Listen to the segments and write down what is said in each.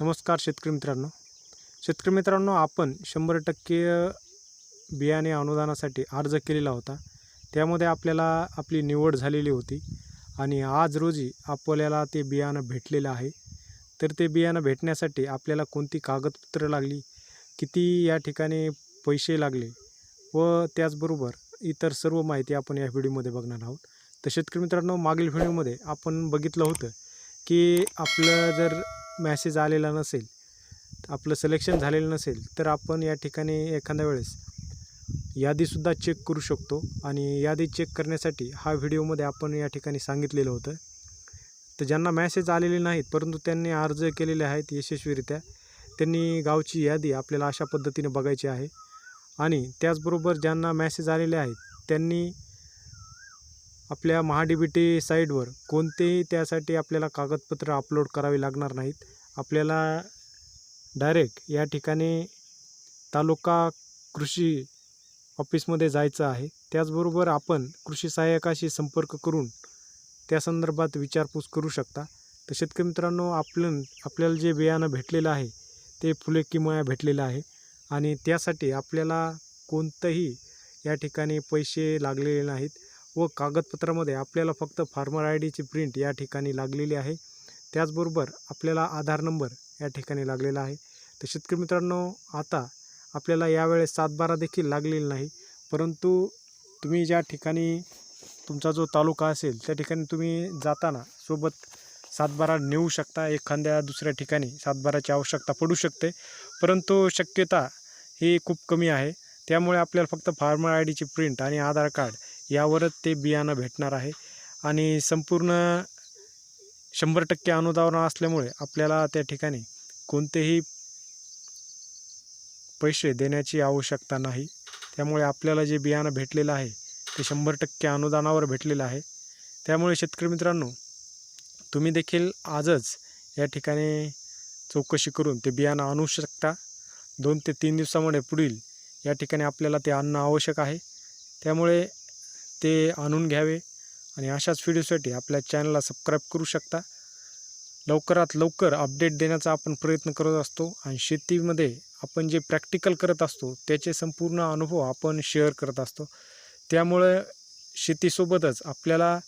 नमस्कार शेतकरी मित्रांनो. शेतकरी मित्रांनो आपण शंभर टक्के बियाणे अनुदानासाठी अर्ज केलेला होता. त्यामध्ये आपल्याला आपली निवड झालेली होती आणि आज रोजी आपल्याला ते बियाणं भेटलेलं आहे. तर ते बियाणं भेटण्यासाठी आपल्याला कोणती कागदपत्रं लागली? किती या ठिकाणी पैसे लागले? व त्याचबरोबर इतर सर्व माहिती आपण या व्हिडिओमध्ये बघणार आहोत. तर शेतकरी मित्रांनो मागील व्हिडिओमध्ये आपण बघितलं होतं की आपलं जर मॅसेज आलेला नसेल आपलं सिलेक्शन झालेलं नसेल तर आपण या ठिकाणी एखाद्या वेळेस यादीसुद्धा चेक करू शकतो. आणि यादी चेक करण्यासाठी हा व्हिडिओमध्ये आपण या ठिकाणी सांगितलेलं होतं. तर ज्यांना मॅसेज आलेले नाहीत परंतु त्यांनी अर्ज केलेले आहेत यशस्वीरित्या त्यांनी गावची यादी आपल्याला अशा पद्धतीने बघायची आहे. आणि त्याचबरोबर ज्यांना मॅसेज आलेले आहेत त्यांनी आपल्या महाडी बी टी साईटवर कोणतेही त्यासाठी आपल्याला कागदपत्र अपलोड करावी लागणार नाहीत. आपल्याला डायरेक्ट या ठिकाणी तालुका कृषी ऑफिसमध्ये जायचं आहे. त्याचबरोबर आपण कृषी सहाय्यकाशी संपर्क करून त्या संदर्भात विचारपूस करू शकता. तर शेतकरी मित्रांनो आपलं आपल्याला जे बियाणं भेटलेलं आहे ते फुले किमया भेटलेलं आहे. आणि त्यासाठी आपल्याला कोणतंही या ठिकाणी पैसे लागलेले नाहीत. व कागदपत्रामध्ये आपल्याला फक्त फार्मर आय डीची प्रिंट या ठिकाणी लागलेली आहे. त्याचबरोबर आपल्याला आधार नंबर या ठिकाणी लागलेला आहे. तर शेतकरी मित्रांनो आता आपल्याला यावेळेस सातबारा देखील लागलेला नाही परंतु तुम्ही ज्या ठिकाणी तुमचा जो तालुका असेल त्या ठिकाणी तुम्ही जाताना सोबत सातबारा नेऊ शकता. एखाद्या दुसऱ्या ठिकाणी सातबाराची आवश्यकता पडू शकते परंतु शक्यता ही खूप कमी आहे. त्यामुळे आपल्याला फक्त फार्मर आय डीची प्रिंट आणि आधार कार्ड यावरच ते बियाणं भेटणार आहे. आणि संपूर्ण शंभर टक्के अनुदान असल्यामुळे आपल्याला त्या ठिकाणी कोणतेही पैसे देण्याची आवश्यकता नाही. त्यामुळे आपल्याला जे बियाणं भेटलेलं आहे ते शंभर टक्के अनुदानावर भेटलेलं आहे. त्यामुळे शेतकरी मित्रांनो तुम्ही देखील आजच या ठिकाणी चौकशी करून ते बियाणं आणू शकता. दोन ते तीन दिवसामध्ये पुढील या ठिकाणी आपल्याला ते आणणं आवश्यक आहे. त्यामुळे ते आणून घ्यावे आणि अशाच व्हिडिओसाठी आपल्या चॅनलला सबस्क्राईब करू शकता. लवकरात लवकर अपडेट देण्याचा आपण प्रयत्न करत असतो आणि शेतीमध्ये आपण जे प्रॅक्टिकल करत असतो त्याचे संपूर्ण अनुभव आपण शेअर करत असतो. त्यामुळे शेतीसोबतच आपल्याला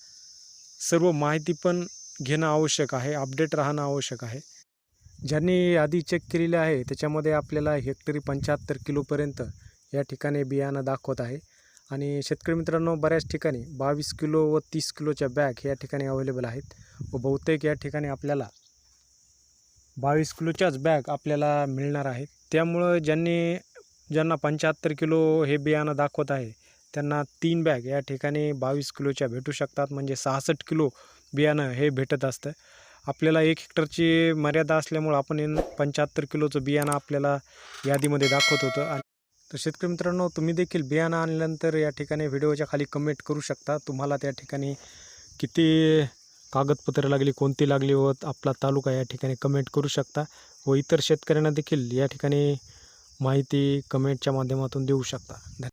सर्व माहिती पण घेणं आवश्यक आहे अपडेट राहणं आवश्यक आहे. ज्यांनी आधी चेक केलेलं आहे त्याच्यामध्ये आपल्याला हेक्टरी पंच्याहत्तर किलोपर्यंत या ठिकाणी बियाणं दाखवत आहे. आणि शेतकरी मित्रांनो बऱ्याच ठिकाणी बावीस किलो व तीस किलोच्या बॅग या ठिकाणी अवेलेबल आहेत व बहुतेक या ठिकाणी आपल्याला बावीस किलोच्याच बॅग आपल्याला मिळणार आहेत. त्यामुळं ज्यांनी ज्यांना पंच्याहत्तर किलो हे बियाणं दाखवत आहे त्यांना तीन बॅग या ठिकाणी बावीस किलोच्या भेटू शकतात. म्हणजे सहासष्ट किलो बियाणं हे भेटत असतं. आपल्याला एक हेक्टरची मर्यादा असल्यामुळं आपण पंच्याहत्तर किलोचं बियाणं आपल्याला यादीमध्ये दाखवत होतं. आणि तर शेतकरी मित्रांनो तुम्ही देखील बियाणं आणल्यानंतर या ठिकाणी व्हिडिओच्या खाली कमेंट करू शकता. तुम्हाला त्या ठिकाणी किती कागदपत्रं लागली कोणती लागली व आपला तालुका या ठिकाणी कमेंट करू शकता व इतर शेतकऱ्यांना देखील या ठिकाणी माहिती कमेंटच्या माध्यमातून देऊ शकता.